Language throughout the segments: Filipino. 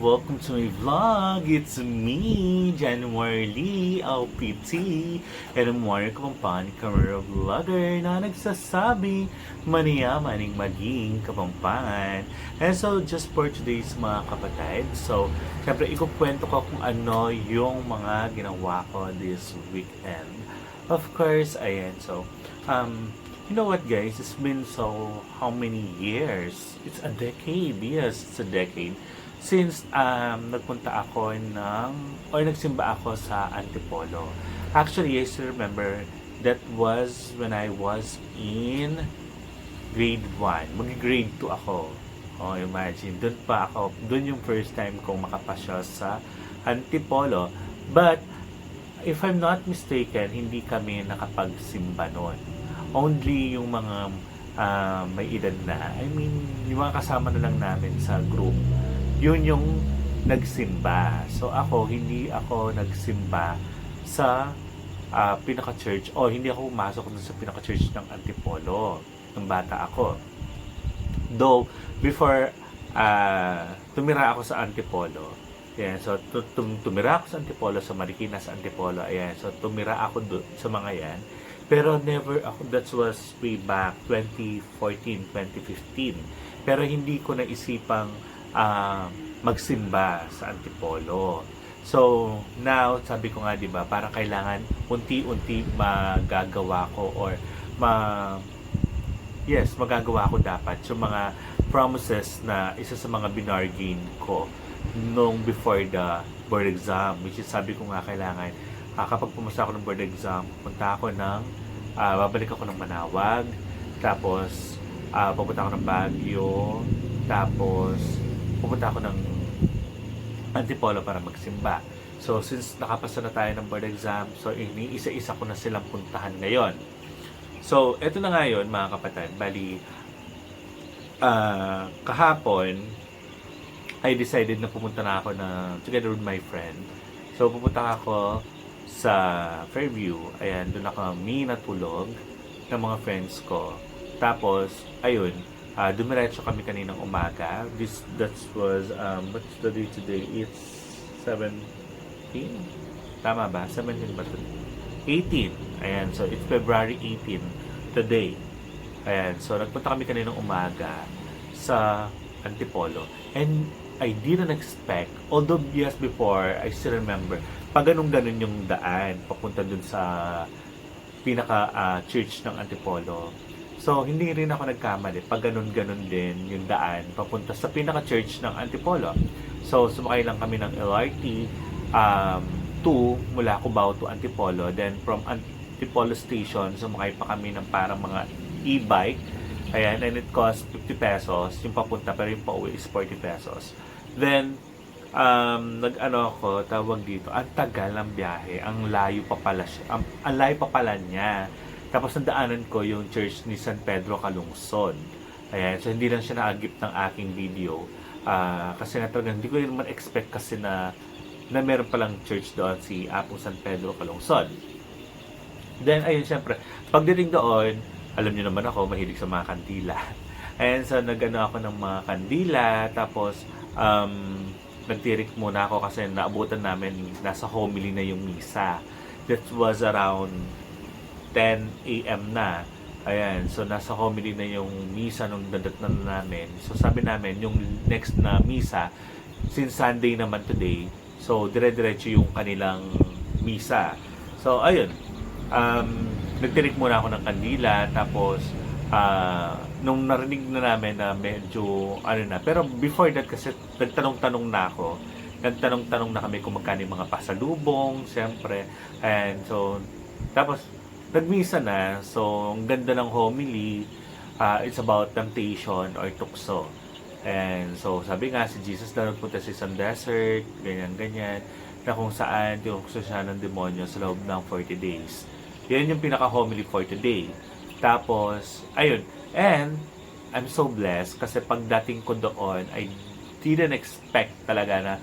Welcome to my vlog! It's me, January Lee, LPT, and I'm Mario Kapampani, camera vlogger na nagsasabi maniyamaning maging kapampangan. And so, just for today's mga kapatid, so, syempre, ikukwento ko kung ano yung mga ginawa ko this weekend. Of course, ayan, so, um, you know what guys, it's been so how many years? It's a decade, yes, it's a decade. Since um, nagpunta ako ng, or nagsimba ako sa Antipolo. Actually, I still remember that was when I was in grade 1. Mag-grade 2 ako. Oh, imagine. Doon pa ako, doon yung first time kong makapasya sa Antipolo. But, if I'm not mistaken, hindi kami nakapagsimba noon. Only yung mga ah, may edad na, I mean, yung mga kasama na lang namin sa group, yun yung nagsimba. So ako, hindi ako nagsimba sa ah, pinaka-church o hindi ako pumasok sa pinaka-church ng Antipolo ng bata ako. Though, before ah, tumira ako sa Antipolo, Ayan, so tu- tum- tumira ako sa Antipolo, sa Marikina sa Antipolo, ayan, so tumira ako doon sa mga yan. Pero never ako, that was way back 2014, 2015. Pero hindi ko naisipang ah, magsimba sa Antipolo. So, now, sabi ko nga, di ba, parang kailangan unti-unti magagawa ko or ma yes, magagawa ko dapat yung mga promises na isa sa mga binargain ko nung before the board exam. Which is sabi ko nga kailangan ah, kapag pumasa ako ng board exam punta ako ng ah, babalik ako ng Manawag. Tapos ah, pupunta ako ng Baguio. Tapos pupunta ako ng Antipolo para magsimba so since nakapasa na tayo ng board exam so iniisa-isa ko na silang puntahan ngayon so eto na nga yun mga kapatid bali ah, kahapon I decided na pumunta na ako na together with my friend. So pupunta ako sa Fairview. Ayan, doon ako mi natulog ng mga friends ko. Tapos, ayun, uh, dumiretso kami kaninang umaga. This that was um what's the day today? It's 17. Tama ba? 17 ba today? 18. Ayan, so it's February 18 today. Ayan, so nagpunta kami kaninang umaga sa Antipolo. And I didn't expect, although yes before, I still remember, pag ganun-ganun yung daan, papunta dun sa pinaka ah, church ng Antipolo. So, hindi rin ako nagkamali. Pag ganun-ganun din yung daan, papunta sa pinaka church ng Antipolo. So, sumakay lang kami ng LRT um, to mula Cubao to Antipolo. Then, from Antipolo Station, sumakay pa kami ng parang mga e-bike Ayan, and it cost 50 pesos yung papunta, pero yung pauwi is 40 pesos. Then, um, nag-ano ako, tawag dito, ang tagal ng biyahe, ang layo pa pala siya, ang, ang layo pa pala niya. Tapos nandaanan ko yung church ni San Pedro Calungsod. Ayan, so hindi lang siya naagip ng aking video. Ah, kasi nga talaga, hindi ko rin naman expect kasi na na meron palang church doon si Apo San Pedro Calungsod. Then, ayun, syempre, pagdating doon, alam niyo naman ako, mahilig sa mga kandila. Ayan, so nagano ako ng mga kandila, tapos um, nagtirik muna ako kasi naabutan namin, nasa homily na yung misa. That was around 10 a.m. na. Ayan, so nasa homily na yung misa nung dadatnan namin. So sabi namin, yung next na misa, since Sunday naman today, so dire-diretso yung kanilang misa. So ayun, um, nagtirik muna ako ng kandila, tapos ah, nung narinig na namin na medyo ano na, pero before that kasi nagtanong-tanong na ako, nagtanong-tanong na kami kung magkano yung mga pasalubong, siyempre, and so, tapos, nagmisa na, so, ang ganda ng homily, ah, it's about temptation or tukso. And so, sabi nga, si Jesus na nagpunta sa isang desert, ganyan-ganyan, na kung saan tinukso siya ng demonyo sa loob ng 40 days. Yan yung pinaka-homily for today. Tapos, ayun. And, I'm so blessed kasi pagdating ko doon, I didn't expect talaga na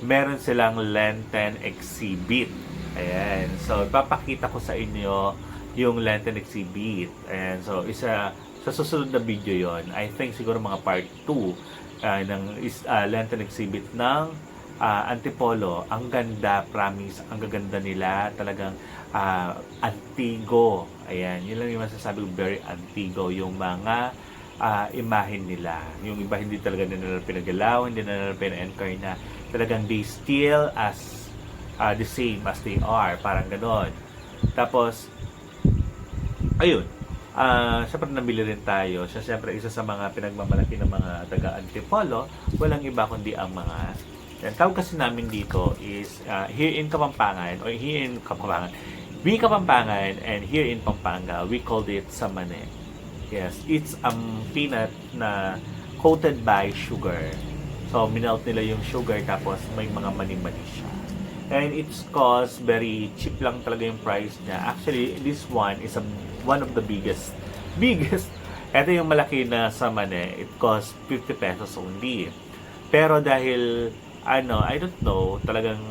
meron silang Lenten exhibit. Ayan. So, papakita ko sa inyo yung Lenten exhibit. Ayan. So, isa sa susunod na video yon I think siguro mga part 2 ah, ng is, ah, Lenten exhibit ng ah, Antipolo. Ang ganda, promise. Ang gaganda nila. Talagang ah, antigo. Ayan, yun lang yung masasabi very antigo. Yung mga ah, imahin nila. Yung iba hindi talaga nila pinagalaw, hindi nila pina-encar na talagang they still as ah, the same as they are. Parang ganon. Tapos, ayun. Ah, syempre nabili rin tayo. Siya syempre isa sa mga pinagmamalaki ng mga taga Antipolo. Walang iba kundi ang mga yan, tawag kasi namin dito is ah, here in Kapampangan or here in Kapampangan. We Kapampangan and here in Pampanga, we called it samane. Yes, it's um peanut na coated by sugar. So, minelt nila yung sugar tapos may mga mani-mani siya. And it's cost very cheap lang talaga yung price niya. Actually, this one is a, one of the biggest. Biggest. Ito yung malaki na samane. It cost 50 pesos only. Pero dahil, ano, I don't know, talagang,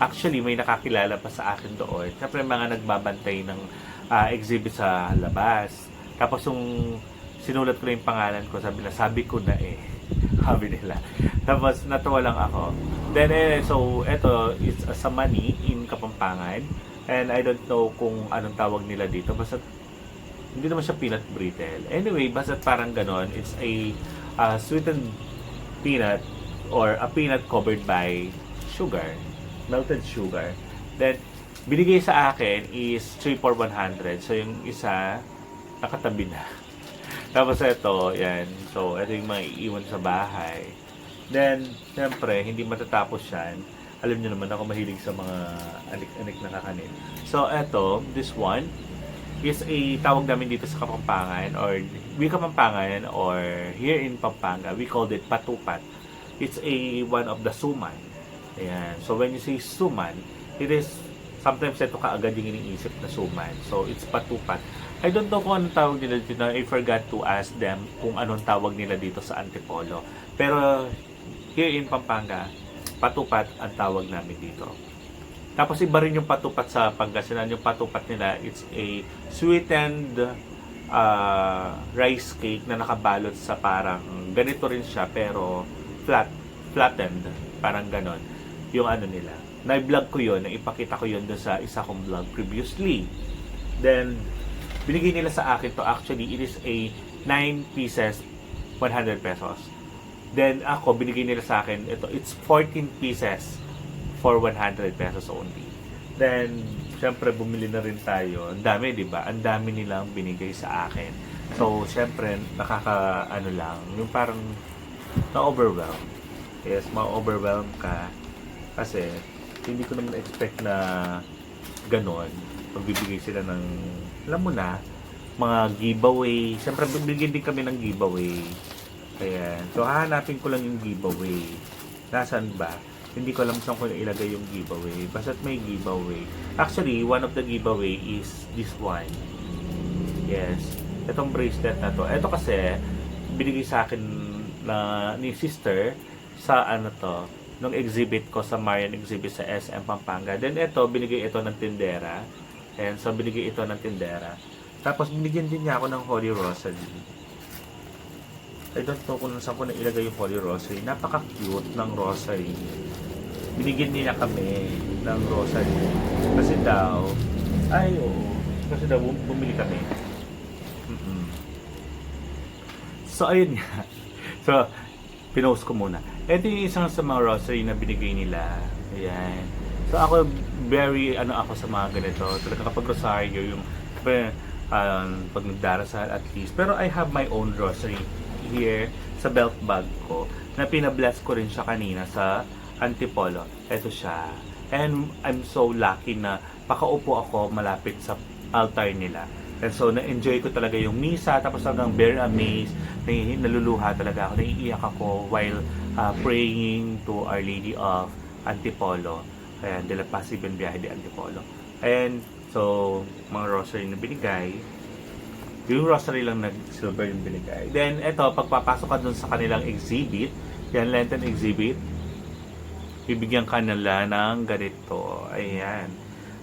actually, may nakakilala pa sa akin doon. Siyempre, mga nagbabantay ng ah, exhibit sa labas. Tapos, yung sinulat ko na yung pangalan ko, sabi na, sabi ko na eh. Sabi nila. Tapos, natuwa lang ako. Then, eh, so, ito is a samani in Kapampangan. And I don't know kung anong tawag nila dito. Basta, hindi naman siya peanut brittle. Anyway, basta parang ganon. It's a uh, sweetened peanut or a peanut covered by sugar. Melted sugar. Then, binigay sa akin is 3 for 100. So, yung isa, nakatabi na. Tapos ito, yan. So, ito yung mga iiwan sa bahay. Then, siyempre, hindi matatapos yan. Alam niyo naman ako mahilig sa mga anik-anik na kakanin. So, ito, this one, is a tawag namin dito sa Kapampangan or we Kapampangan or here in Pampanga, we called it patupat. It's a one of the suman. Ayan. So, when you say suman, it is sometimes ito kaagad yung iniisip na suman. So, it's patupat. I don't know kung anong tawag nila dito. I forgot to ask them kung anong tawag nila dito sa Antipolo. Pero here in Pampanga, patupat ang tawag namin dito. Tapos iba rin yung patupat sa Pangasinan. Yung patupat nila, it's a sweetened uh, rice cake na nakabalot sa parang ganito rin siya pero flat, flattened. Parang ganon. Yung ano nila. Na-vlog ko yun, ipakita ko yun doon sa isa kong vlog previously. Then, binigay nila sa akin to actually it is a 9 pieces 100 pesos. Then ako binigay nila sa akin ito it's 14 pieces for 100 pesos only. Then syempre bumili na rin tayo. Ang dami di ba? Ang dami nilang binigay sa akin. So syempre nakaka ano lang yung parang na overwhelm yes ma-overwhelm ka kasi hindi ko naman expect na ganon. Magbibigay sila ng alam mo na mga giveaway. Syempre bibigyan din kami ng giveaway. Kaya so hahanapin ko lang yung giveaway. Nasaan ba? Hindi ko alam saan ko ilagay yung giveaway. Basta't may giveaway. Actually one of the giveaway is this one. Yes. Itong bracelet na to. Ito kasi binigay sa akin na ni sister sa ano to nung exhibit ko sa Marian exhibit sa SM Pampanga. Then ito binigay ito ng tindera and so binigay ito ng tindera. Tapos binigyan din niya ako ng Holy Rosary. I don't know kung saan ko na ilagay yung Holy Rosary. Napaka-cute ng rosary. Binigyan nila kami ng rosary. Kasi daw ay oo. Kasi daw bum- bumili kami. Mm-mm. so ayun nga. So pinost ko muna. Ito yung isang sa mga rosary na binigay nila. Ayan. So ako very ano ako sa mga ganito talaga kapag rosaryo yung um, pag nagdarasal at least pero I have my own rosary here sa belt bag ko na pinabless ko rin siya kanina sa Antipolo. Ito siya. And I'm so lucky na pakaupo ako malapit sa altar nila. And so, na-enjoy ko talaga yung misa. Tapos hanggang very amazed. Na, naluluha talaga ako. Naiiyak ako while uh, praying to Our Lady of Antipolo. Ayan, de la Paz y Biyahe de Antipolo. And so, mga rosary na binigay. Yung rosary lang nag-silver yung binigay. Then, eto, pagpapasok ka dun sa kanilang exhibit, yan, Lenten exhibit, bibigyan ka nila ng ganito. Ayan.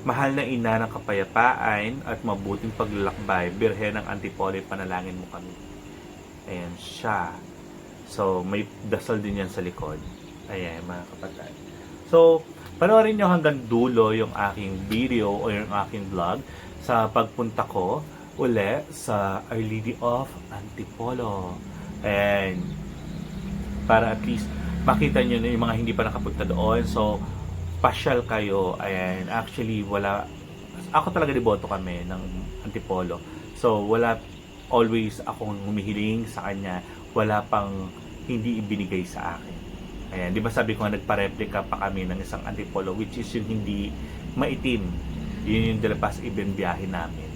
Mahal na ina ng kapayapaan at mabuting paglalakbay, birhen ng Antipolo, panalangin mo kami. Ayan siya. So, may dasal din yan sa likod. Ayan, mga kapatid. So, panoorin nyo hanggang dulo yung aking video o yung aking vlog sa pagpunta ko uli sa Our Lady of Antipolo. And para at least makita nyo yung mga hindi pa nakapunta doon. So, pasyal kayo. Ayan, actually, wala, ako talaga deboto kami ng Antipolo. So, wala always akong humihiling sa kanya. Wala pang hindi ibinigay sa akin. Ayan, di ba sabi ko nga nagpa-replica pa kami ng isang Antipolo which is yung hindi maitim. Yun yung dalapas ibang biyahe namin.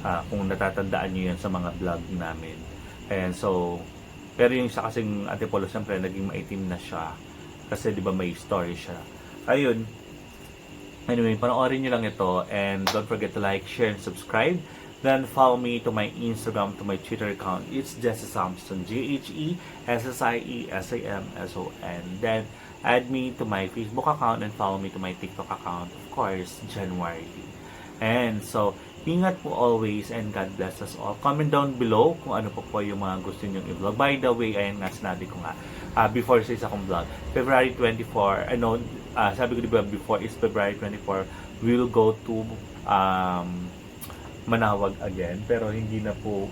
Ah, kung natatandaan nyo yan sa mga vlog namin. Ayan, so, pero yung isa kasing Antipolo, siyempre, naging maitim na siya. Kasi, di ba, may story siya. Ayun. Anyway, panoorin nyo lang ito. And don't forget to like, share, and subscribe. Then follow me to my Instagram, to my Twitter account. It's Jesse Samson. J-H-E-S-S-I-E-S-A-M-S-O-N. Then add me to my Facebook account and follow me to my TikTok account. Of course, January. And so, ingat po always and God bless us all. Comment down below kung ano po po yung mga gusto nyo i-vlog. By the way, ayun nga sinabi ko nga, ah, before sa isa kong vlog, February 24, ano, ah, sabi ko di ba before is February 24, we will go to um, Manawag again. Pero hindi na po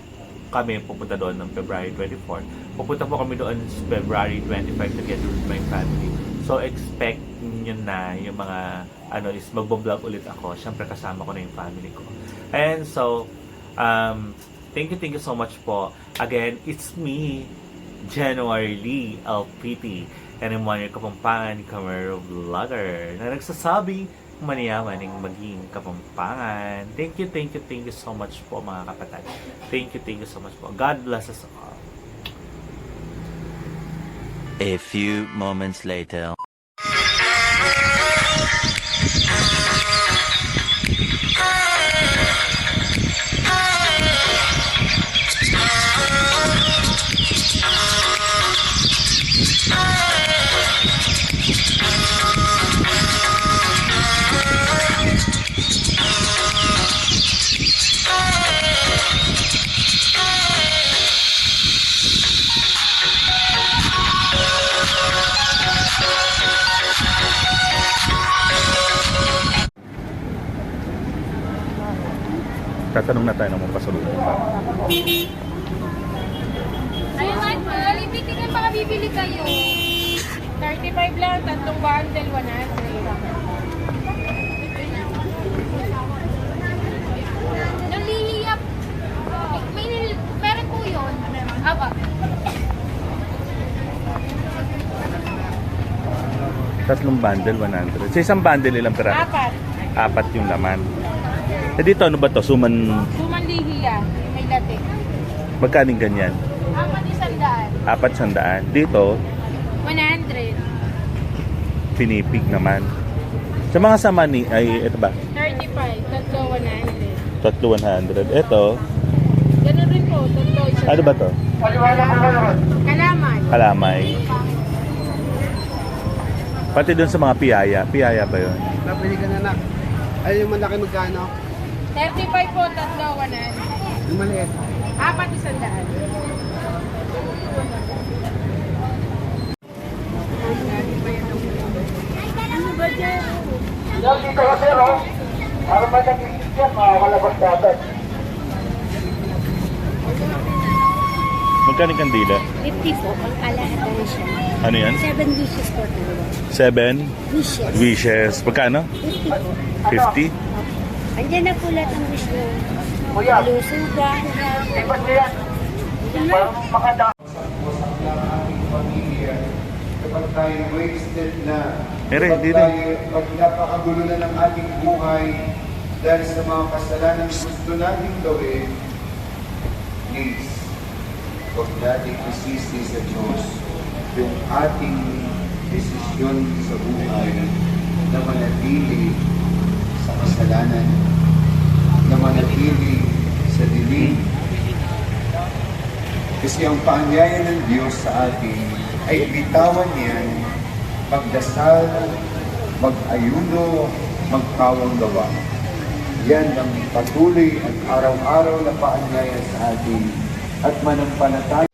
kami pupunta doon ng February 24. Pupunta po kami doon February 25 together with my family. So expect nyo na yung mga ano is magbo-vlog ulit ako. Siyempre kasama ko na yung family ko. And so um, thank you, thank you so much po. Again, it's me, January Lee LPT. And I'm one your Kapampangan camera vlogger na nagsasabi maniyaman ng maging Kapampangan. Thank you, thank you, thank you so much po mga kapatid. Thank you, thank you so much po. God bless us all. A few moments later. Tatanong na tayo ng mga pasalubong. Ayun, Michael, ibigay baka bibili kayo. 35 lang, tatlong bundle, 100. Nalihiyap. May, may, meron po yun. Aba. Tatlong bundle, 100. Sa isang bundle, ilang pera? Apat. Apat yung laman. Eh dito, ano ba to? Suman, Suman lihiya. May dati. magkaning ganyan? Apat isang daan. Apat sandaan. Dito, 100. pinipig naman. Sa mga sama ni, ay, ito ba? 35. Tatlo, 100. Tatlo 100. Ito, Ganun rin po. Tatlo, isang ano ba to? Kalaman. Kalamay. Pati doon sa mga piyaya. Piyaya ba yun? Napili ka na na. Ay, yung malaki magkano? 35 po. Tatlo, 100. Yung maliit. Apat isang daan. Yan dito ka sir, oh. Para ba nag-isip yan, makakalabas natin. Magkano yung kandila? 50 po, ang kalahatan na siya. Ano yan? 7 dishes po talaga. Seven Wishes. wishes. Magkano? 50 po. 50? Andiyan na po lahat ng wish mo. Kuya, Kalusugan, ipas niya. Parang makada. Kapag tayo wasted na, kapag tayo, pag napakagulo na ng ating buhay, dahil sa mga kasalanan gusto nating gawin, please, huwag nating isisi sa Diyos yung ating desisyon sa buhay na manatili sa kasalanan, na manatili sa dilim, kasi ang paanyaya ng Diyos sa atin ay bitawan niyan magdasal, mag-ayuno, magkawang gawa. Yan ang patuloy at araw-araw na paanyaya sa atin at manampalataya.